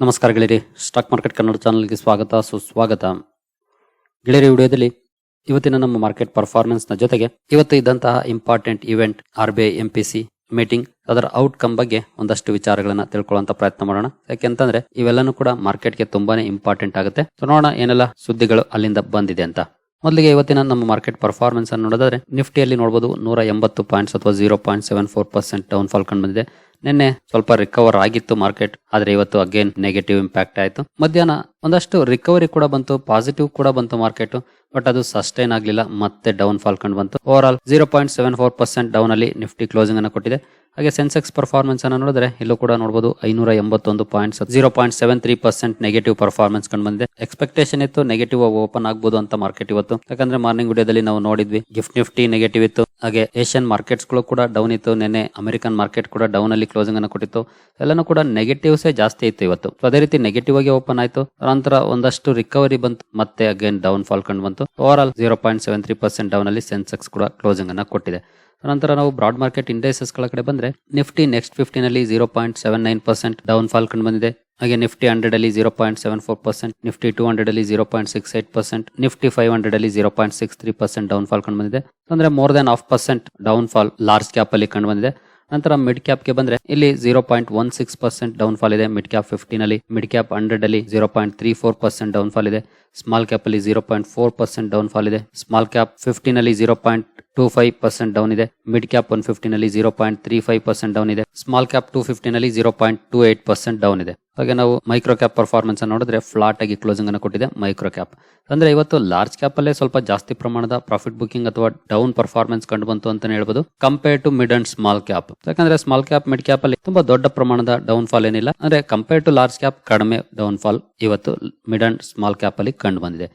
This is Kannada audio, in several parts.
ನಮಸ್ಕಾರ ಗೆಳೆಯರಿ. ಸ್ಟಾಕ್ ಮಾರ್ಕೆಟ್ ಕನ್ನಡ ಚಾನಲ್ಗೆ ಸ್ವಾಗತ, ಸುಸ್ವಾಗತ. ಗೆಳೆಯರಿ, ವಿಡಿಯೋದಲ್ಲಿ ಇವತ್ತಿನ ನಮ್ಮ ಮಾರ್ಕೆಟ್ನ ಜೊತೆಗೆ ಇವತ್ತು ಇದ್ದಂತಹ important event R B I M P C meeting ಅದರ ಔಟ್ಕಮ್ ಬಗ್ಗೆ ಒಂದಷ್ಟು ವಿಚಾರಗಳನ್ನ ತಿಳ್ಕೊಳ್ಳುವಂತ ಪ್ರಯತ್ನ ಮಾಡೋಣ. ಯಾಕೆಂತಂದ್ರೆ ಇವೆಲ್ಲನೂ ಕೂಡ ಮಾರ್ಕೆಟ್ಗೆ ತುಂಬಾನೇ ಇಂಪಾರ್ಟೆಂಟ್ ಆಗುತ್ತೆ. ನೋಡೋಣ ಏನೆಲ್ಲ ಸುದ್ದಿಗಳು ಅಲ್ಲಿಂದ ಬಂದಿದೆ ಅಂತ. ಮೊದಲಿಗೆ ಇವತ್ತಿನ ನಮ್ಮ ಮಾರ್ಕೆಟ್ ಪರ್ಫಾರ್ಮೆನ್ಸ್ ಅನ್ನು ನೋಡಿದ್ರೆ ನಿಫ್ಟಿಯಲ್ಲಿ ನೋಡಬಹುದು ನೂರ ಎಂಬತ್ತು ಪಾಯಿಂಟ್ಸ್ ಅಥವಾ zero point seven four percent down fall ಕಂಡು ಬಂದಿದೆ. ನಿನ್ನೆ ಸ್ವಲ್ಪ ರಿಕವರ್ ಆಗಿತ್ತು ಮಾರ್ಕೆಟ್ ಆದ್ರೆ ಇವತ್ತು ಅಗೇನ್ ನೆಗೆಟಿವ್ ಇಂಪ್ಯಾಕ್ಟ್ ಆಯಿತು. ಮಧ್ಯಾಹ್ನ ಒಂದಷ್ಟು ರಿಕವರಿ ಕೂಡ ಬಂತು ಪಾಸಿಟಿವ್ ಕೂಡ ಬಂತು ಮಾರ್ಕೆಟ್ ಬಟ್ ಅದು ಸಸ್ಟೈನ್ ಆಗಲಿಲ್ಲ, ಮತ್ತೆ ಡೌನ್ ಫಾಲ್ ಕಂಡು ಬಂತು. Overall zero point seven four percent down ಅಲ್ಲಿ ನಿಫ್ಟಿ ಕ್ಲೋಸಿಂಗ್ ಅನ್ನು ಕೊಟ್ಟಿದೆ. ಹಾಗೆ ಸೆನ್ಸೆಕ್ಸ್ ಪರ್ಫಾರ್ಮೆನ್ಸ್ ಅನ್ನು ನೋಡಿದ್ರೆ ಇಲ್ಲೂ ಕೂಡ ನೋಡಬಹುದು ಐನೂರ ಎಂಬತ್ತೊಂದು points zero point seven three percent negative performance ಕಂಡು ಬಂದಿದೆ. ಎಕ್ಸ್ಪೆಕ್ಟೇಷನ್ ಇತ್ತು ನೆಗೆಟಿವ್ ಓಪನ್ ಆಗಬಹುದು ಅಂತ ಮಾರ್ಕೆಟ್ ಇವತ್ತು. ಯಾಕಂದ್ರೆ ಮಾರ್ನಿಂಗ್ ವಿಡಿಯೋದಲ್ಲಿ ನಾವು ನೋಡಿದ್ವಿ ಗಿಫ್ಟ್ ನಿಫ್ಟಿ ನೆಗೆಟಿವ್ ಇತ್ತು. ಹಾಗೆ ಏಷ್ಯನ್ ಮಾರ್ಕೆಟ್ಸ್ಗಳು ಕೂಡ ಡೌನ್ ಇತ್ತು. ನಿನ್ನೆ ಅಮೆರಿಕನ್ ಮಾರ್ಕೆಟ್ ಕೂಡ ಡೌನ್ ಅಲ್ಲಿ ಕ್ಲೋಸಿಂಗ್ ಅನ್ನು ಕೊಟ್ಟಿತ್ತು. ಎಲ್ಲನೂ ಕೂಡ ನೆಗೆಟಿವ್ಸ್ ಜಾಸ್ತಿ ಇತ್ತು ಇವತ್ತು. ಅದೇ ರೀತಿ ನೆಗೆಟಿವ್ ಆಗಿ ಓಪನ್ ಆಯಿತು. ನಂತರ ಒಂದಷ್ಟು ರಿಕವರಿ ಬಂತು. ಮತ್ತೆ ಅಗೇನ್ ಡೌನ್ ಫಾಲ್ ಕಂಡು ಬಂತು. Overall zero point seven three percent down ಅಲ್ಲಿ ಸೆನ್ಸೆಕ್ಸ್ ಕೂಡ ಕ್ಲೋಸಿಂಗ್ ಅನ್ನು ಕೊಟ್ಟಿದೆ. ನಂತರ ನಾವು ಬ್ರಾಡ್ ಮಾರ್ಕೆಟ್ ಇಂಡೈಸಸ್ಗಳ ಕಡೆ ಬಂದ್ರೆ Nifty next ಫಿಫ್ಟಿನಲ್ಲಿ zero point seven nine percent down fall ಕಂಡು ಬಂದಿದೆ. ಹಾಗೆ ನಿಫ್ಟಿ ಹಂಡ್ರೆಡ್ ಅಲ್ಲಿ zero point seven four percent Nifty two hundred ಅಲ್ಲಿ zero point six eight percent Nifty five hundred ಅಲ್ಲಿ zero point six three percent down fall ಕಂಡು ಬಂದಿದೆ. ಅಂದ್ರೆ more than half percent down fall large cap ಅಲ್ಲಿ ಕಂಡು ಬಂದಿದೆ. ನಂತರ ಮಿಡ್ ಕ್ಯಾಪ್ಗೆ ಬಂದ್ರೆ, ಇಲ್ಲಿ zero point one six percent down fall ಇದೆ. ಮಿಡ್ ಕ್ಯಾಪ್ ಫಿಫ್ಟೀನ್ ಅಲ್ಲಿ ಮಿಡ್ ಕ್ಯಾಪ್ ಹಂಡ್ರೆಡ್ ಅಲ್ಲಿ zero point three four percent down fall ಇದೆ. ಸ್ಮಾಲ್ ಕ್ಯಾಪ್ ಅಲ್ಲಿ zero point four percent down fall ಇದೆ. ಸ್ಮಾಲ್ ಕ್ಯಾಪ್ ಫಿಫ್ಟೀನ್ ಅಲ್ಲಿ zero point two five percent down ಇದೆ. Mid cap one ಫಿಫ್ಟಿನಲ್ಲಿ zero point three five percent down ಇದೆ. Small cap two ಫಿಫ್ಟಿನಲ್ಲಿ zero point two eight percent down ಇದೆ. ಹಾಗೆ ನಾವು ಮೈಕ್ರೋ ಕ್ಯಾಪ್ ಪರ್ಫಾರ್ಮೆನ್ಸ್ ನೋಡಿದ್ರೆ ಫ್ಲಾಟ್ ಆಗಿ ಕ್ಲೋಸಿಂಗ್ ಅನ್ನು ಕೊಟ್ಟಿದೆ ಮೈಕ್ರೋ ಕ್ಯಾಪ್ ಅಂದ್ರೆ ಇವತ್ತು ಲಾರ್ಜ್ ಕ್ಯಾಪ್ ಅಲ್ಲೇ ಸ್ವಲ್ಪ ಜಾಸ್ತಿ ಪ್ರಮಾಣದ ಪ್ರಾಫಿಟ್ ಬುಕಿಂಗ್ ಅಥವಾ ಡೌನ್ ಪರ್ಫಾರ್ಮೆನ್ಸ್ ಕಂಡು ಬಂತು ಅಂತಾನೆ ಹೇಳ್ಬೋದು. Compare to mid and small cap ಯಾಕಂದ್ರೆ ಸ್ಮಾಲ್ ಕ್ಯಾಪ್ ಮಿಡ್ ಕ್ಯಾಪ್ ಅಲ್ಲಿ ತುಂಬಾ ದೊಡ್ಡ ಪ್ರಮಾಣದ ಡೌನ್ ಫಾಲ್ ಏನಿಲ್ಲ. ಅಂದ್ರೆ ಕಂಪೇರ್ ಟು ಲಾರ್ಜ್ ಕ್ಯಾಪ್ ಕಡಿಮೆ ಡೌನ್ ಫಾಲ್ ಇವತ್ತು ಮಿಡ್ ಅಂಡ್ ಸ್ಮಾಲ್ ಕ್ಯಾಪ್ ಅಲ್ಲಿ ಕಂಡು ಬಂದಿದೆ.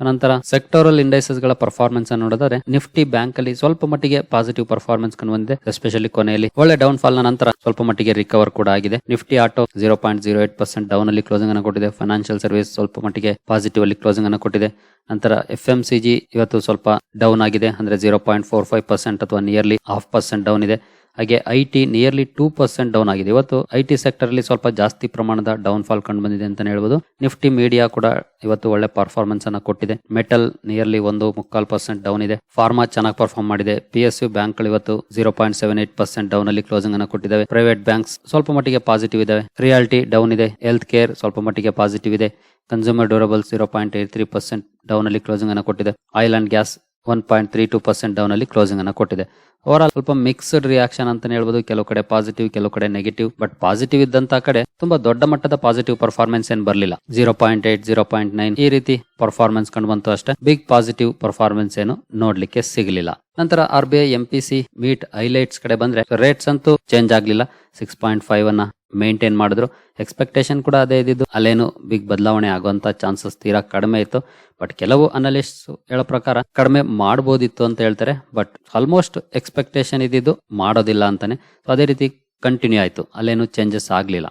ನಂತರ ಸೆಕ್ಟೋರಲ್ ಇಂಡೈಸಸ್ಗಳ ಪರ್ಫಾರ್ಮೆನ್ಸ್ ಅನ್ನು ನೋಡಿದರೆ ನಿಫ್ಟಿ ಬ್ಯಾಂಕ್ ಅಲ್ಲಿ ಸ್ವಲ್ಪ ಮಟ್ಟಿಗೆ ಪಾಸಿಟಿವ್ ಪರ್ಫಾರ್ಮೆನ್ಸ್ ಕಂಡು ಬಂದಿದೆ ಎಸ್ಪೆಷಲಿ ಕೊನೆಯಲ್ಲಿ. ಒಳ್ಳೆ ಡೌನ್ ಫಾಲ್ ನಂತರ ಸ್ವಲ್ಪ ಮಟ್ಟಿಗೆ ರಿಕವರ್ ಕೂಡ ಆಗಿದೆ. Nifty auto zero point zero eight percent down ಅಲ್ಲಿ ಕ್ಲೋಸಿಂಗ್ ಅನ್ನು ಕೊಟ್ಟಿದೆ. ಫೈನಾನ್ಷಿಯಲ್ ಸರ್ವಿಸ್ ಸ್ವಲ್ಪ ಮಟ್ಟಿಗೆ ಪಾಸಿಟಿವ್ ಅಲ್ಲಿ ಕ್ಲೋಸಿಂಗ್ ಅನ್ನು ಕೊಟ್ಟಿದೆ. ನಂತರ ಎಫ್ ಎಂ ಸಿ ಜಿ ಇವತ್ತು ಸ್ವಲ್ಪ ಡೌನ್ ಆಗಿದೆ. ಅಂದ್ರೆ zero point four five percent ಅಥವಾ ನಿಯರ್ಲಿ ಹಾಫ್ ಪರ್ಸೆಂಟ್ ಡೌನ್ ಇದೆ. ಹಾಗೆ I T nearly two percent down ಆಗಿದೆ. ಇವತ್ತು ಐ ಟಿ ಸೆಕ್ಟರ್ ಅಲ್ಲಿ ಸ್ವಲ್ಪ ಜಾಸ್ತಿ ಪ್ರಮಾಣದ ಡೌನ್ ಫಾಲ್ ಕಂಡು ಬಂದಿದೆ ಅಂತ ಹೇಳ್ಬೋದು. ನಿಫ್ಟಿ ಮೀಡಿಯಾ ಕೂಡ ಇವತ್ತು ಒಳ್ಳೆ ಪರ್ಫಾರ್ಮೆನ್ಸ್ ಅನ್ನ ಕೊಟ್ಟಿದೆ. ಮೆಟಲ್ ನಿಯರ್ಲಿ ಒಂದು ಮುಕ್ಕಾಲ್ ಪರ್ಸೆಂಟ್ ಡೌನ್ ಇದೆ. ಫಾರ್ಮಾ ಚೆನ್ನಾಗಿ ಪರ್ಫಾರ್ಮ್ ಮಾಡಿದೆ. ಪಿ ಎಸ್ ಯು ಬ್ಯಾಂಕ್ಗಳು ಇವತ್ತು zero point seven eight percent down ಅಲ್ಲಿ ಕ್ಲೋಸಿಂಗ್ ಅನ್ನು ಕೊಟ್ಟಿದ್ದಾವೆ. ಪ್ರೈವೇಟ್ ಬ್ಯಾಂಕ್ಸ್ ಸ್ವಲ್ಪ ಮಟ್ಟಿಗೆ ಪಾಸಿಟಿವ್ ಇದಾವೆ ರಿಯಾಲಿಟಿ ಡೌನ್ ಇದೆ. ಹೆಲ್ತ್ ಕೇರ್ ಸ್ವಲ್ಪ ಮಟ್ಟಿಗೆ ಪಾಸಿಟಿವ್ ಇದೆ. Consumer durable zero point eight three percent down ಅಲ್ಲಿ ಕ್ಲೋಸಿಂಗ್ ಅನ್ನು ಕೊಟ್ಟಿದೆ. Oil and gas one point three two percent down ಅಲ್ಲಿ ಕ್ಲೋಸಿಂಗ್ ಅನ್ನು ಕೊಟ್ಟಿದೆ. ಓವರ್ ಸ್ವಲ್ಪ ಮಿಕ್ಸ್ಡ್ ರಿಯಾಕ್ಷನ್ ಅಂತಾನೆ ಹೇಳ್ಬೋದು. ಕೆಲವು ಕಡೆ ಪಾಸಿಟಿವ್ ಕೆಲವು ಕಡೆ ನೆಗೆಟಿವ್ ಬಟ್ ಪಾಸಿಟಿವ್ ಇದ್ದಂತ ಕಡೆ ತುಂಬಾ ದೊಡ್ಡ ಮಟ್ಟದ ಪಾಸಿಟಿವ್ ಪರ್ಫಾರ್ಮೆನ್ಸ್ ಏನ್ ಬರಲಿಲ್ಲ. Zero point eight zero point nine ಈ ರೀತಿ ಪರ್ಫಾರ್ಮೆನ್ಸ್ ಕಂಡು ಬಂತು ಅಷ್ಟೇ. ಬಿಗ್ ಪಾಸಿಟಿವ್ ಪರ್ಫಾರ್ಮೆನ್ಸ್ ಏನು ನೋಡ್ಲಿಕ್ಕೆ ಸಿಗಲಿಲ್ಲ. ನಂತರ R B I M P C meet, highlights ಕಡೆ ಬಂದ್ರೆ ರೇಟ್ಸ್ ಅಂತೂ ಚೇಂಜ್ ಆಗ್ಲಿಲ್ಲ. ಸಿಕ್ಸ್ ಪಾಯಿಂಟ್ ಫೈವ್ ಅನ್ನ ಮೇಂಟೈನ್ ಮಾಡಿದ್ರು. ಎಕ್ಸ್ಪೆಕ್ಟೇಷನ್ ಕೂಡ ಅದೇ ಇದ್ದಿದ್ದು. ಅಲ್ಲೇನು ಬಿಗ್ ಬದಲಾವಣೆ ಆಗುವಂತ ಚಾನ್ಸಸ್ ತೀರಾ ಕಡಿಮೆ ಇತ್ತು. ಬಟ್ ಕೆಲವು ಅನಲಿಸ್ಟ್ ಹೇಳೋ ಪ್ರಕಾರ ಕಡಿಮೆ ಮಾಡ್ಬೋದಿತ್ತು ಅಂತ ಹೇಳ್ತಾರೆ. ಬಟ್ ಆಲ್ಮೋಸ್ಟ್ ಎಕ್ಸ್ಪೆಕ್ಟೇಷನ್ ಇದ್ದಿದ್ದು ಮಾಡೋದಿಲ್ಲ ಅಂತಾನೆ. ಸೊ ಅದೇ ರೀತಿ ಕಂಟಿನ್ಯೂ ಆಯ್ತು. ಅಲ್ಲೇನು ಚೇಂಜಸ್ ಆಗ್ಲಿಲ್ಲ.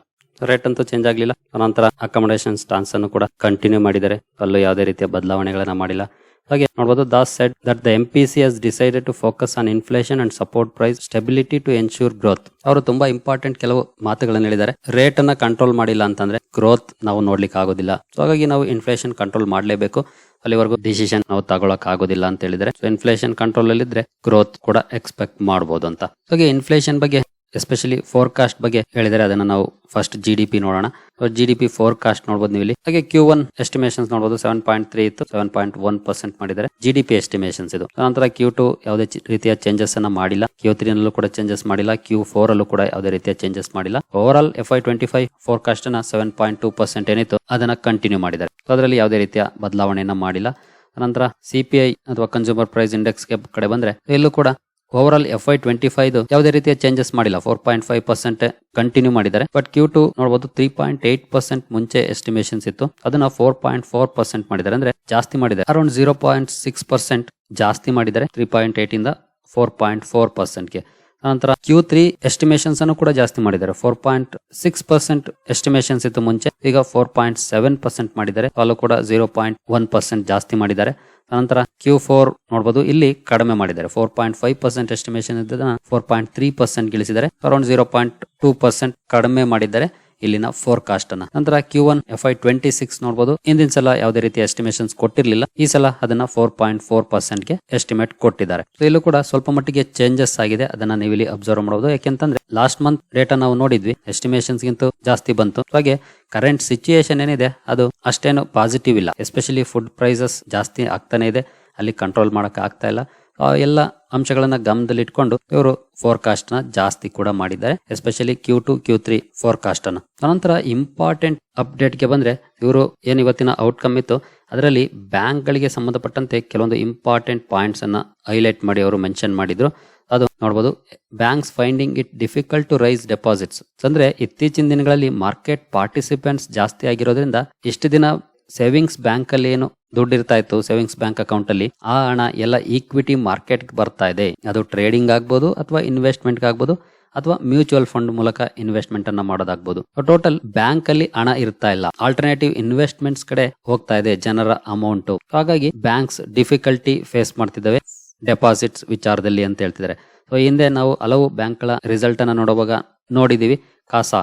ರೇಟ್ ಅಂತೂ ಚೇಂಜ್ ಆಗ್ಲಿಲ್ಲ. ನಂತರ ಅಕಾಮಡೇಷನ್ ಸ್ಟಾನ್ಸ್ ಅನ್ನು ಕೂಡ ಕಂಟಿನ್ಯೂ ಮಾಡಿದ್ದಾರೆ. ಅಲ್ಲೂ ಯಾವುದೇ ರೀತಿಯ ಬದಲಾವಣೆಗಳನ್ನ ಮಾಡಿಲ್ಲ. ಹಾಗೆ ನೋಡಬಹುದು Das said that the M P C has decided to focus on inflation and support price stability to ensure growth ಅವರು ತುಂಬಾ ಇಂಪಾರ್ಟೆಂಟ್ ಕೆಲವು ಮಾತುಗಳನ್ನು ಹೇಳಿದ್ದಾರೆ. ರೇಟ್ ಅನ್ನ ಕಂಟ್ರೋಲ್ ಮಾಡಿಲ್ಲ ಅಂತಂದ್ರೆ ಗ್ರೋತ್ ನಾವು ನೋಡ್ಲಿಕ್ಕೆ ಆಗೋದಿಲ್ಲ. ಸೊ ಹಾಗಾಗಿ ನಾವು ಇನ್ಫ್ಲೇಷನ್ ಕಂಟ್ರೋಲ್ ಮಾಡಲೇಬೇಕು. ಅಲ್ಲಿವರೆಗೂ ಡಿಸಿಷನ್ ನಾವು ತಗೊಳಕ್ ಆಗೋದಿಲ್ಲ ಅಂತ ಹೇಳಿದ್ರೆ ಸೊ ಇನ್ಫ್ಲೇಷನ್ ಕಂಟ್ರೋಲ್ ಅಲ್ಲಿ ಇದ್ರೆ ಗ್ರೋತ್ ಕೂಡ ಎಕ್ಸ್ಪೆಕ್ಟ್ ಮಾಡಬಹುದು ಅಂತ. ಹಾಗೆ ಇನ್ಫ್ಲೇಷನ್ ಬಗ್ಗೆ ಎಸ್ಪೆಷಲಿ ಫೋರ್ಕಾಸ್ಟ್ ಬಗ್ಗೆ ಹೇಳಿದರೆ ಅದನ್ನ ನಾವು ಫಸ್ಟ್ ಜಿ ಡಿ ಪಿ ನೋಡೋಣ. ಜಿ ಡಿ ಪಿ ಫೋರ್ಕಾಸ್ಟ್ ನೋಡಬಹುದು ನೀವು ಇಲ್ಲಿ ಹಾಗೆ ಕ್ಯೂ ಒನ್ ಎಸ್ಟಿಮೇಷನ್ಸ್ ನೋಡಬಹುದು ಸೆವೆನ್ ಪಾಯಿಂಟ್ ತ್ರೀ ಇತ್ತು ಸೆವೆನ್ ಪಾಯಿಂಟ್ ಒನ್ ಪರ್ಸೆಂಟ್ ಮಾಡಿದರೆ ಜಿ ಡಿ ಪಿ ಎಸ್ಟಿಮೇಷನ್ಸ್ ಇದು. ನಂತರ ಕ್ಯೂ ಟು ಯಾವುದೇ ರೀತಿಯ ಚೇಂಜಸ್ ಅನ್ನ ಮಾಡಿಲ್ಲ. ಕ್ಯೂ ತ್ರೀ ನಲ್ಲೂ ಕೂಡ ಚೇಂಜಸ್ ಮಾಡಿಲ್ಲ. ಕ್ಯೂ ಫೋರ್ ಅಲ್ಲೂ ಕೂಡ ಯಾವುದೇ ರೀತಿಯ ಚೇಂಜಸ್ ಮಾಡಿಲ್ಲ. Overall F Y twenty five forecast ಅನ್ನ ಸೆವೆನ್ ಪಾಯಿಂಟ್ ಟೂ ಪರ್ಸೆಂಟ್ ಏನಿತ್ತು, ಅದನ್ನ ಕಂಟಿನ್ಯೂ ಮಾಡಿದ್ದಾರೆ. ಅದರಲ್ಲಿ ಯಾವುದೇ ರೀತಿಯ ಬದಲಾವಣೆಯನ್ನ ಮಾಡಿಲ್ಲ. ನಂತರ ಸಿಪಿಐ ಅಥವಾ ಕನ್ಸ್ಯೂಮರ್ ಪ್ರೈಸ್ ಇಂಡೆಕ್ಸ್ ಕಡೆ ಬಂದ್ರೆ, ಇಲ್ಲೂ ಕೂಡ overall F Y twenty five ಯಾವುದೇ ರೀತಿಯ ಚೇಂಜಸ್ ಮಾಡಿಲ್ಲ. Four point five percent continue ಮಾಡಿದ್ದಾರೆ. ಬಟ್ ಕ್ಯೂ ಟು ನೋಡಬಹುದು ತ್ರೀ ಪಾಯಿಂಟ್ ಏಟ್ ಪರ್ಸೆಂಟ್ ಮುಂಚೆ ಎಸ್ಟಿಮೇಷನ್ಸ್ ಇತ್ತು. ಅದನ್ನ ಫೋರ್ ಪಾಯಿಂಟ್ ಫೋರ್ ಪರ್ಸೆಂಟ್ ಮಾಡಿದ್ದಾರೆ. ಅಂದ್ರೆ ಜಾಸ್ತಿ ಮಾಡಿದ್ದಾರೆ. Around zero point six percent ಜಾಸ್ತಿ ಮಾಡಿದ್ದಾರೆ. ತ್ರೀ ಪಾಯಿಂಟ್ ಏಟ್ ಇಂದ ಫೋರ್ ಪಾಯಿಂಟ್ ಫೋರ್ ಪರ್ಸೆಂಟ್ಗೆ ನಂತರ ಕ್ಯೂ ತ್ರೀ ಎಸ್ಟಿಮೇಷನ್ಸ್ ಅನ್ನು ಕೂಡ ಜಾಸ್ತಿ ಮಾಡಿದ್ದಾರೆ. Four point six percent estimations ಇತ್ತು ಮುಂಚೆ. ಈಗ ಫೋರ್ ಪಾಯಿಂಟ್ ಸೆವೆನ್ ಪರ್ಸೆಂಟ್ ಮಾಡಿದ್ದಾರೆ. ಅಲ್ಲೂ ಕೂಡ ಜೀರೋ ಪಾಯಿಂಟ್ ಒನ್ ಪರ್ಸೆಂಟ್ ಜಾಸ್ತಿ ಮಾಡಿದ್ದಾರೆ. ನಂತರ ಕ್ಯೂ ಫೋರ್ ನೋಡಬಹುದು ಇಲ್ಲಿ ಕಡಿಮೆ ಮಾಡಿದ್ದಾರೆ. Four point five percent estimation four point three percent ಗಿಳಿಸಿದ್ದಾರೆ. Around zero point two percent ಕಡಿಮೆ ಮಾಡಿದ್ದಾರೆ. ಇಲ್ಲಿನ ಫೋರ್ಕಾಸ್ಟ್ ಅನ್ನ. ನಂತರ Q one F Y twenty six ನೋಡಬಹುದು ಹಿಂದಿನ ಸಲ ಯಾವುದೇ ರೀತಿ ಎಸ್ಟಿಮೇಷನ್ಸ್ ಕೊಟ್ಟಿರಲಿಲ್ಲ. ಈ ಸಲ ಅದನ್ನ ಫೋರ್ ಪಾಯಿಂಟ್ ಫೋರ್ ಪರ್ಸೆಂಟ್ಗೆ ಎಸ್ಟಿಮೇಟ್ ಕೊಟ್ಟಿದ್ದಾರೆ. ಇಲ್ಲೂ ಕೂಡ ಸ್ವಲ್ಪ ಮಟ್ಟಿಗೆ ಚೇಂಜಸ್ ಆಗಿದೆ. ಅದನ್ನ ನೀವು ಇಲ್ಲಿ ಅಬ್ಸರ್ವ್ ಮಾಡಬಹುದು ಯಾಕೆಂತಂದ್ರೆ ಲಾಸ್ಟ್ ಮಂತ್ ಡೇಟಾ ನಾವು ನೋಡಿದ್ವಿ. ಎಸ್ಟಿಮೇಷನ್ಸ್ ಗಿಂತ ಜಾಸ್ತಿ ಬಂತು. ಹಾಗೆ ಕರೆಂಟ್ ಸಿಚುಯೇಷನ್ ಏನಿದೆ, ಅದು ಅಷ್ಟೇನು ಪಾಸಿಟಿವ್ ಇಲ್ಲ. ಎಸ್ಪೆಷಲಿ ಫುಡ್ ಪ್ರೈಸಸ್ ಜಾಸ್ತಿ ಆಗ್ತಾನೆ ಇದೆ. ಅಲ್ಲಿ ಕಂಟ್ರೋಲ್ ಮಾಡಕ್ ಆಗ್ತಾ ಇಲ್ಲ. ಎಲ್ಲ ಅಂಶಗಳನ್ನ ಗಮನದಲ್ಲಿ ಇಟ್ಕೊಂಡು ಇವರು ಫೋರ್ಕಾಸ್ಟ್ನ ಜಾಸ್ತಿ ಕೂಡ ಮಾಡಿದ್ದಾರೆ especially Q two Q three forecast ಅನ್ನ. ನಂತರ ಇಂಪಾರ್ಟೆಂಟ್ ಅಪ್ಡೇಟ್ಗೆ ಬಂದ್ರೆ ಇವರು ಏನ್ ಇವತ್ತಿನ ಔಟ್ಕಮ್ ಇತ್ತು, ಅದರಲ್ಲಿ ಬ್ಯಾಂಕ್ ಗಳಿಗೆ ಸಂಬಂಧಪಟ್ಟಂತೆ ಕೆಲವೊಂದು ಇಂಪಾರ್ಟೆಂಟ್ ಪಾಯಿಂಟ್ಸ್ ಅನ್ನ ಹೈಲೈಟ್ ಮಾಡಿ ಅವರು ಮೆನ್ಷನ್ ಮಾಡಿದ್ರು. ಅದು ನೋಡಬಹುದು banks finding it difficult to raise deposits ಅಂದ್ರೆ ಇತ್ತೀಚಿನ ದಿನಗಳಲ್ಲಿ ಮಾರ್ಕೆಟ್ ಪಾರ್ಟಿಸಿಪೆಂಟ್ಸ್ ಜಾಸ್ತಿ ಆಗಿರೋದ್ರಿಂದ ಇಷ್ಟು ದಿನ ಸೇವಿಂಗ್ಸ್ ಬ್ಯಾಂಕ್ ಅಲ್ಲಿ ಏನು ದುಡ್ಡು ಇರ್ತಾ ಇತ್ತು ಸೇವಿಂಗ್ಸ್ ಬ್ಯಾಂಕ್ ಅಕೌಂಟ್ ಅಲ್ಲಿ, ಆ ಹಣ ಎಲ್ಲ ಈಕ್ವಿಟಿ ಮಾರ್ಕೆಟ್ ಬರ್ತಾ ಇದೆ. ಅದು ಟ್ರೇಡಿಂಗ್ ಆಗ್ಬೋದು ಅಥವಾ ಇನ್ವೆಸ್ಟ್ಮೆಂಟ್ ಆಗ್ಬೋದು ಅಥವಾ ಮ್ಯೂಚುವಲ್ ಫಂಡ್ ಮೂಲಕ ಇನ್ವೆಸ್ಟ್ಮೆಂಟ್ ಅನ್ನ ಮಾಡೋದಾಗ್ಬೋದು. ಟೋಟಲ್ ಬ್ಯಾಂಕ್ ಅಲ್ಲಿ ಹಣ ಇರ್ತಾ ಇಲ್ಲ. ಆಲ್ಟರ್ನೇಟಿವ್ ಇನ್ವೆಸ್ಟ್ಮೆಂಟ್ಸ್ ಕಡೆ ಹೋಗ್ತಾ ಇದೆ ಜನರ ಅಮೌಂಟ್ ಹಾಗಾಗಿ ಬ್ಯಾಂಕ್ಸ್ ಡಿಫಿಕಲ್ಟಿ ಫೇಸ್ ಮಾಡ್ತಿದ್ದಾವೆ. ಡೆಪಾಸಿಟ್ಸ್ ವಿಚಾರದಲ್ಲಿ ಅಂತ ಹೇಳ್ತಿದ್ದಾರೆ. ಸೊ ಹಿಂದೆ ನಾವು ಹಲವು ಬ್ಯಾಂಕ್ಗಳ ರಿಸಲ್ಟ್ ಅನ್ನ ನೋಡುವಾಗ ನೋಡಿದೀವಿ. CASA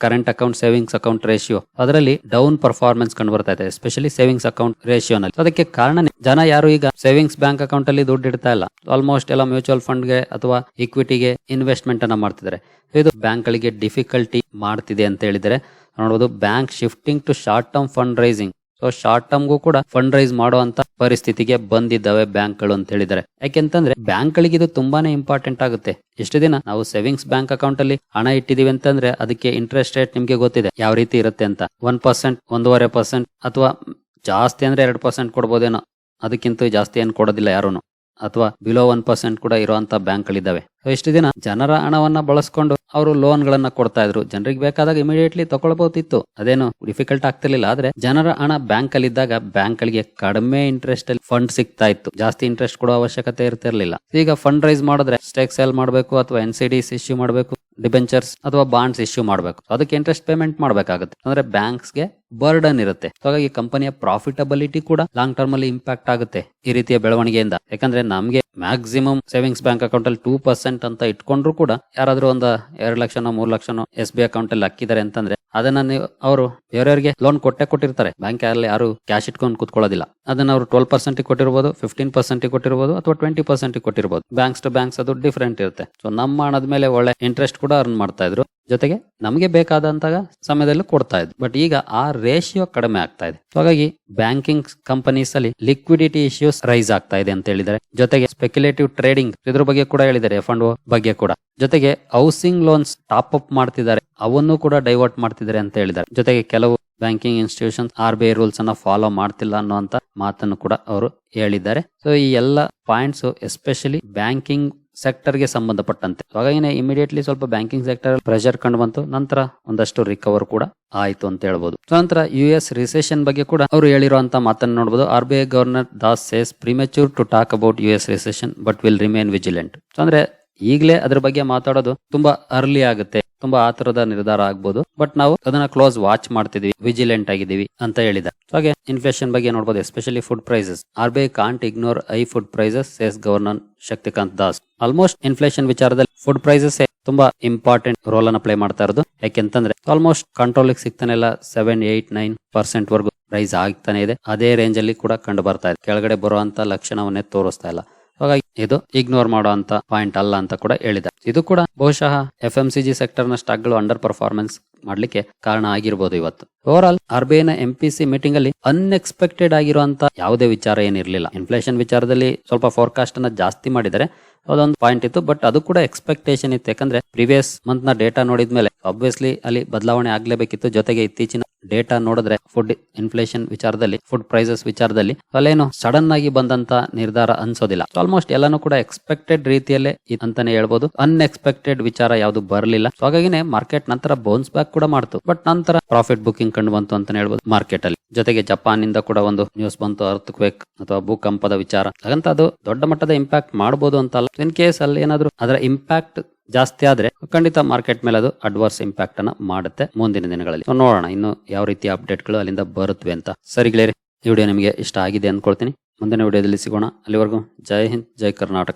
current account savings account ratio ಅದರಲ್ಲಿ ಡೌನ್ ಪರ್ಫಾರ್ಮೆನ್ಸ್ ಕಂಡು ಬರ್ತಾ ಇದೆ ಎಸ್ಪೆಷಲಿ ಸೇವಿಂಗ್ಸ್ ಅಕೌಂಟ್ ರೇಷಿಯೋನಲ್ಲಿ ಅದಕ್ಕೆ ಕಾರಣ ಜನ ಯಾರು ಈಗ ಸೇವಿಂಗ್ಸ್ ಬ್ಯಾಂಕ್ ಅಕೌಂಟ್ ಅಲ್ಲಿ ದುಡ್ಡು ಇಡ್ತಾ ಇಲ್ಲ. ಆಲ್ಮೋಸ್ಟ್ ಎಲ್ಲ ಮ್ಯೂಚುವಲ್ ಫಂಡ್ಗೆ ಅಥವಾ ಇಕ್ವಿಟಿಗೆ ಇನ್ವೆಸ್ಟ್ಮೆಂಟ್ ಅನ್ನ ಮಾಡ್ತಿದ್ದಾರೆ. ಇದು ಬ್ಯಾಂಕ್ ಗಳಿಗೆ ಡಿಫಿಕಲ್ಟಿ ಮಾಡ್ತಿದೆ ಅಂತ ಹೇಳಿದ್ರೆ ನೋಡಬಹುದು bank shifting to short term fund raising so short ಟರ್ಮ್ಗೂ ಕೂಡ ಫಂಡ್ ರೈಸ್ ಮಾಡುವಂತ ಪರಿಸ್ಥಿತಿಗೆ ಬಂದಿದ್ದಾವೆ ಬ್ಯಾಂಕ್ಗಳು ಅಂತ ಹೇಳಿದ್ದಾರೆ. ಯಾಕೆಂತಂದ್ರೆ ಬ್ಯಾಂಕ್ಗಳಿಗೆ ಇದು ತುಂಬಾನೇ ಇಂಪಾರ್ಟೆಂಟ್ ಆಗುತ್ತೆ. ಎಷ್ಟು ದಿನ ನಾವು ಸೇವಿಂಗ್ಸ್ ಬ್ಯಾಂಕ್ ಅಕೌಂಟ್ ಅಲ್ಲಿ ಹಣ ಇಟ್ಟಿದೀವಿ ಅಂತಂದ್ರೆ ಅದಕ್ಕೆ ಇಂಟ್ರೆಸ್ಟ್ ರೇಟ್ ನಿಮ್ಗೆ ಗೊತ್ತಿದೆ. ಯಾವ ರೀತಿ ಇರುತ್ತೆ ಅಂತ. ಒನ್ ಪರ್ಸೆಂಟ್ ಒಂದೂವರೆ ಪರ್ಸೆಂಟ್ ಅಥವಾ ಜಾಸ್ತಿ ಅಂದ್ರೆ ಎರಡು ಪರ್ಸೆಂಟ್ ಕೊಡ್ಬೋದೇನೋ. ಅದಕ್ಕಿಂತ ಜಾಸ್ತಿ ಏನು ಕೊಡೋದಿಲ್ಲ ಯಾರೂನು. ಅಥವಾ ಬಿಲೋ ಒನ್ ಪರ್ಸೆಂಟ್ ಕೂಡ ಇರುವಂತ ಬ್ಯಾಂಕ್ಗಳಿದ್ದಾವೆ. ಸೊ ಇಷ್ಟು ದಿನ? ಜನರ ಹಣವನ್ನ ಬಳಸ್ಕೊಂಡು ಅವರು ಲೋನ್ ಗಳನ್ನ ಕೊಡ್ತಾ ಇದ್ರು. ಜನರಿಗೆ ಬೇಕಾದಾಗ ಇಮಿಡಿಯೇಟ್ಲಿ ತಗೊಳ್ಬಹುದಿತ್ತು ಅದೇನು ಡಿಫಿಕಲ್ಟ್ ಆಗ್ತಿರ್ಲಿಲ್ಲ. ಆದ್ರೆ ಜನರ ಹಣ ಬ್ಯಾಂಕ್ ಅಲ್ಲಿ ಇದ್ದಾಗ ಬ್ಯಾಂಕ್ ಗಳಿಗೆ ಕಡಿಮೆ ಇಂಟ್ರೆಸ್ಟ್ ಅಲ್ಲಿ ಫಂಡ್ ಸಿಗ್ತಾ ಇತ್ತು. ಜಾಸ್ತಿ ಇಂಟ್ರೆಸ್ಟ್ ಕೊಡೋ ಅವಶ್ಯಕತೆ ಇರ್ತಿರ್ಲಿಲ್ಲ. ಈಗ ಫಂಡ್ ರೈಸ್ ಮಾಡಿದ್ರೆ ಸ್ಟೇಕ್ ಸೇಲ್ ಮಾಡಬೇಕು ಅಥವಾ ಎನ್ ಸಿ ಡಿಸ್ ಇಶ್ಯೂ ಮಾಡಬೇಕು ಡಿಬೆಂಚರ್ಸ್ ಅಥವಾ ಬಾಂಡ್ಸ್ ಇಶ್ಯೂ ಮಾಡಬೇಕು. ಅದಕ್ಕೆ ಇಂಟ್ರೆಸ್ಟ್ ಪೇಮೆಂಟ್ ಮಾಡಬೇಕಾಗುತ್ತೆ. ಅಂದ್ರೆ ಬ್ಯಾಂಕ್ಸ್ಗೆ ಬರ್ಡನ್ ಇರುತ್ತೆ. ಹಾಗಾಗಿ ಕಂಪನಿಯ ಪ್ರಾಫಿಟಬಿಲಿಟಿ ಕೂಡ ಲಾಂಗ್ ಟರ್ಮ್ ಅಲ್ಲಿ ಇಂಪ್ಯಾಕ್ಟ್ ಆಗುತ್ತೆ ಈ ರೀತಿಯ ಬೆಳವಣಿಗೆಯಿಂದ. ಯಾಕಂದ್ರೆ ನಮ್ಗೆ ಮ್ಯಾಕ್ಸಿಮಮ್ ಸೇವಿಂಗ್ಸ್ ಬ್ಯಾಂಕ್ ಅಕೌಂಟ್ ಅಲ್ಲಿ ಟೂ ಪರ್ಸೆಂಟ್ ಅಂತ ಇಟ್ಕೊಂಡ್ರು ಕೂಡ ಯಾರಾದ್ರೂ ಒಂದ್ ಎರಡು ಲಕ್ಷನೋ, ಮೂರ್ ಲಕ್ಷನೋ ಎಸ್ ಬಿ ಅಕೌಂಟ್ ಅಲ್ಲಿ ಹಾಕಿದ್ದಾರೆ ಅಂತಂದ್ರೆ ಅದನ್ನ ನೀವು ಅವರು ಬೇರೆಯವರಿಗೆ ಲೋನ್ ಕೊಟ್ಟೆ ಕೊಟ್ಟಿರ್ತಾರೆ. ಬ್ಯಾಂಕ್ ಅಲ್ಲಿ ಯಾರು ಕ್ಯಾಶ್ ಇಟ್ಕೊಂಡು ಕುತ್ಕೊಳ್ಳೋದಿಲ್ಲ. ಅದನ್ನ ಅವರು ಟ್ವೆಲ್ ಪರ್ಸೆಂಟ್ ಕೊಟ್ಟಿರ್ಬೋದು ಫಿಫ್ಟೀನ್ ಪರ್ಸೆಂಟ್ ಕೊಟ್ಟಿರ್ಬೋದು ಅಥವಾ ಟ್ವೆಂಟಿ ಪರ್ಸೆಂಟ್ ಕೊಟ್ಟಿರ್ಬೋದು. ಬ್ಯಾಂಕ್ಸ್ ಟು ಬ್ಯಾಂಕ್ಸ್ ಅದು ಡಿಫ್ರೆಂಟ್ ಇರುತ್ತೆ. ಸೊ ನಮ್ಮ ಹಣದ ಮೇಲೆ ಒಳ್ಳೆ ಇಂಟ್ರೆಸ್ಟ್ ಕೂಡ ಅರ್ನ್ ಮಾಡ್ತಾ ಇದ್ರು. ಜೊತೆಗೆ ನಮಗೆ ಬೇಕಾದಂತಹ ಸಮಯದಲ್ಲಿ ಕೊಡ್ತಾ ಇದ್ರು. ಬಟ್ ಈಗ ಆ ರೇಷಿಯೋ ಕಡಿಮೆ ಆಗ್ತಾ ಇದೆ. ಹಾಗಾಗಿ ಬ್ಯಾಂಕಿಂಗ್ ಕಂಪನೀಸ್ ಅಲ್ಲಿ ಲಿಕ್ವಿಡಿಟಿ ಇಶ್ಯೂಸ್ ರೈಸ್ ಆಗ್ತಾ ಇದೆ ಅಂತ ಹೇಳಿದ್ದಾರೆ. ಜೊತೆಗೆ ಸ್ಪೆಕ್ಯುಲೇಟಿವ್ ಟ್ರೇಡಿಂಗ್ ಇದ್ರ ಬಗ್ಗೆ ಕೂಡ ಹೇಳಿದ್ದಾರೆ ಫಂಡ್ ಬಗ್ಗೆ ಕೂಡ. ಜೊತೆಗೆ ಹೌಸಿಂಗ್ ಲೋನ್ಸ್ ಟಾಪ್ ಅಪ್ ಮಾಡ್ತಿದ್ದಾರೆ. ಅವನ್ನು ಕೂಡ ಡೈವರ್ಟ್ ಮಾಡ್ತಿದ್ದಾರೆ ಅಂತ ಹೇಳಿದ್ದಾರೆ. ಜೊತೆಗೆ ಕೆಲವು banking institution R B I rules ಅನ್ನ ಫಾಲೋ ಮಾಡ್ತಿಲ್ಲ ಅನ್ನುವಂತ ಮಾತನ್ನು ಕೂಡ ಅವರು ಹೇಳಿದ್ದಾರೆ. ಸೊ ಈ ಎಲ್ಲ ಪಾಯಿಂಟ್ಸ್ ಎಸ್ಪೆಷಲಿ ಬ್ಯಾಂಕಿಂಗ್ ಸೆಕ್ಟರ್ಗೆ ಸಂಬಂಧಪಟ್ಟಂತೆ. ಹಾಗಾಗಿ ಇಮಿಡಿಯೇಟ್ಲಿ ಸ್ವಲ್ಪ ಬ್ಯಾಂಕಿಂಗ್ ಸೆಕ್ಟರ್ ಪ್ರೆಷರ್ ಕಂಡು ಬಂತು. ನಂತರ ಒಂದಷ್ಟು ರಿಕವರ್ ಕೂಡ ಆಯ್ತು ಅಂತ ಹೇಳ್ಬೋದು. ಸೊ ನಂತರ ಯು ಎಸ್ ರಿಸೆಷನ್ ಬಗ್ಗೆ ಕೂಡ ಅವರು ಹೇಳಿರುವಂತ ಮಾತನ್ನು ನೋಡಬಹುದು R B I governor Das says premature to talk about U S recession but will remain vigilant ಅಂದ್ರೆ ಈಗಲೇ ಅದ್ರ ಬಗ್ಗೆ ಮಾತಾಡೋದು ತುಂಬಾ ಅರ್ಲಿ ಆಗುತ್ತೆ. ತುಂಬಾ ಆತರದ ನಿರ್ಧಾರ ಆಗ್ಬೋದು. ಬಟ್ ನಾವು ಅದನ್ನ ಕ್ಲೋಸ್ ವಾಚ್ ಮಾಡ್ತಿದೀವಿ. ವಿಜಿಲೆಂಟ್ ಆಗಿದ್ದೀವಿ ಅಂತ ಹೇಳಿದ. ಹಾಗೆ ಇನ್ಫ್ಲೇಷನ್ ಬಗ್ಗೆ ನೋಡಬಹುದು especially food prices R B can't ignore I food prices says governor Shaktikanta Das almost inflation ವಿಚಾರದಲ್ಲಿ ಫುಡ್ ಪ್ರೈಸಸ್ ತುಂಬಾ ಇಂಪಾರ್ಟೆಂಟ್ ರೋಲ್ ಅನ್ನ ಪ್ಲೇ ಮಾಡ್ತಾ ಇರೋದು. ಯಾಕೆಂತಂದ್ರೆ ಆಲ್ಮೋಸ್ಟ್ ಕಂಟ್ರೋಲ್ ಸಿಗ್ತಾನೆಲ್ಲ ಸೆವೆನ್ ಏಟ್ ನೈನ್ ಪರ್ಸೆಂಟ್ ವರ್ಗು ರೈಸ್ ಆಗ್ತಾನೆ ಇದೆ. ಅದೇ ರೇಂಜ್ ಅಲ್ಲಿ ಕೂಡ ಕಂಡು ಬರ್ತಾ ಇದೆ. ಕೆಳಗಡೆ ಬರುವಂತ ಲಕ್ಷಣವನ್ನೇ ತೋರಿಸ್ತಾ ಇಲ್ಲ. ಹಾಗಾಗಿ ಇದು ಇಗ್ನೋರ್ ಮಾಡುವಂತ ಪಾಯಿಂಟ್ ಅಲ್ಲ ಅಂತ ಕೂಡ ಹೇಳಿದ. ಇದು ಕೂಡ ಬಹುಶಃ ಎಫ್ ಎಂ ಸಿ ಜಿ ಸೆಕ್ಟರ್ನ ಸ್ಟಾಕ್ಗಳು ಅಂಡರ್ ಪರ್ಫಾರ್ಮೆನ್ಸ್ ಮಾಡ್ಲಿಕ್ಕೆ ಕಾರಣ ಆಗಿರ್ಬೋದು ಇವತ್ತು. ಓವರ್ ಆಲ್ ಆರ್ ಬಿ ನ ಎಂ ಪಿ ಸಿ ಮೀಟಿಂಗ್ ಅಲ್ಲಿ ಅನ್ಎಕ್ಸ್ಪೆಕ್ಟೆಡ್ ಆಗಿರುವಂತ ಯಾವುದೇ ವಿಚಾರ ಏನಿರಲಿಲ್ಲ. ಇನ್ಫ್ಲೇಷನ್ ವಿಚಾರದಲ್ಲಿ ಸ್ವಲ್ಪ ಫೋರ್ಕಾಸ್ಟ್ ಅನ್ನ ಜಾಸ್ತಿ ಮಾಡಿದರೆ ಅದೊಂದು ಪಾಯಿಂಟ್ ಇತ್ತು ಬಟ್ ಅದು ಕೂಡ ಎಕ್ಸ್ಪೆಕ್ಟೇಷನ್ ಇತ್ತು. ಯಾಕಂದ್ರೆ ಪ್ರಿವಿಯಸ್ ಮಂತ್ನ ಡೇಟಾ ನೋಡಿದ್ಮೇಲೆ ಆಬ್ವಿಯಸ್ಲಿ ಅಲ್ಲಿ ಬದಲಾವಣೆ ಆಗ್ಲೇಬೇಕಿತ್ತು. ಜೊತೆಗೆ ಇತ್ತೀಚಿನ ಡೇಟಾ ನೋಡಿದ್ರೆ ಫುಡ್ ಇನ್ಫ್ಲೇಷನ್ ವಿಚಾರದಲ್ಲಿ, ಫುಡ್ ಪ್ರೈಸಸ್ ವಿಚಾರದಲ್ಲಿ, ಅಲ್ಲೇನು ಸಡನ್ ಆಗಿ ಬಂದಂತ ನಿರ್ಧಾರ ಅನ್ಸೋದಿಲ್ಲ. ಆಲ್ಮೋಸ್ಟ್ ಎಲ್ಲಾನು ಕೂಡ ಎಕ್ಸ್ಪೆಕ್ಟೆಡ್ ರೀತಿಯಲ್ಲೇ ಅಂತಾನೆ ಹೇಳ್ಬೋದು. ಅನ್ಎಕ್ಸ್ಪೆಕ್ಟೆಡ್ ವಿಚಾರ ಯಾವುದು ಬರಲಿಲ್ಲ. ಸೊ ಹಾಗಾಗಿನೇ ಮಾರ್ಕೆಟ್ ನಂತರ ಬೌನ್ಸ್ ಬ್ಯಾಕ್ ಕೂಡ ಮಾಡ್ತು. ಬಟ್ ನಂತರ ಪ್ರಾಫಿಟ್ ಬುಕಿಂಗ್ ಕಂಡು ಬಂತು ಅಂತಾನೆ ಹೇಳ್ಬೋದು ಮಾರ್ಕೆಟ್ ಅಲ್ಲಿ. ಜೊತೆಗೆ ಜಪಾನ್ ಇಂದ ಕೂಡ ಒಂದು ನ್ಯೂಸ್ ಬಂತು ಅರ್ತ್ ಕ್ವೇಕ್ ಅಥವಾ ಭೂಕಂಪದ ವಿಚಾರ. ಹಾಗಂತ ಅದು ದೊಡ್ಡ ಮಟ್ಟದ ಇಂಪ್ಯಾಕ್ಟ್ ಮಾಡಬಹುದು ಅಂತ ಅಲ್ಲ ಇನ್ ಕೇಸ್ ಅಲ್ಲಿ ಏನಾದ್ರು ಅದರ ಇಂಪ್ಯಾಕ್ಟ್ ಜಾಸ್ತಿ ಆದ್ರೆ ಖಂಡಿತ ಮಾರ್ಕೆಟ್ ಮೇಲೆ ಅದು ಅಡ್ವರ್ಸ್ ಇಂಪ್ಯಾಕ್ಟ್ ಅನ್ನ ಮಾಡುತ್ತೆ ಮುಂದಿನ ದಿನಗಳಲ್ಲಿ. ನೋಡೋಣ ಇನ್ನು ಯಾವ ರೀತಿ ಅಪ್ಡೇಟ್ಗಳು ಅಲ್ಲಿಂದ ಬರುತ್ತವೆ ಅಂತ. ಸರಿ ಗೆಳೆಯರಿ, ಈ ವಿಡಿಯೋ ನಿಮಗೆ ಇಷ್ಟ ಆಗಿದೆ ಅಂದ್ಕೊಳ್ತೀನಿ. ಮುಂದಿನ ವಿಡಿಯೋದಲ್ಲಿ ಸಿಗೋಣ. ಅಲ್ಲಿವರೆಗೂ ಜೈ ಹಿಂದ್, ಜೈ ಕರ್ನಾಟಕ.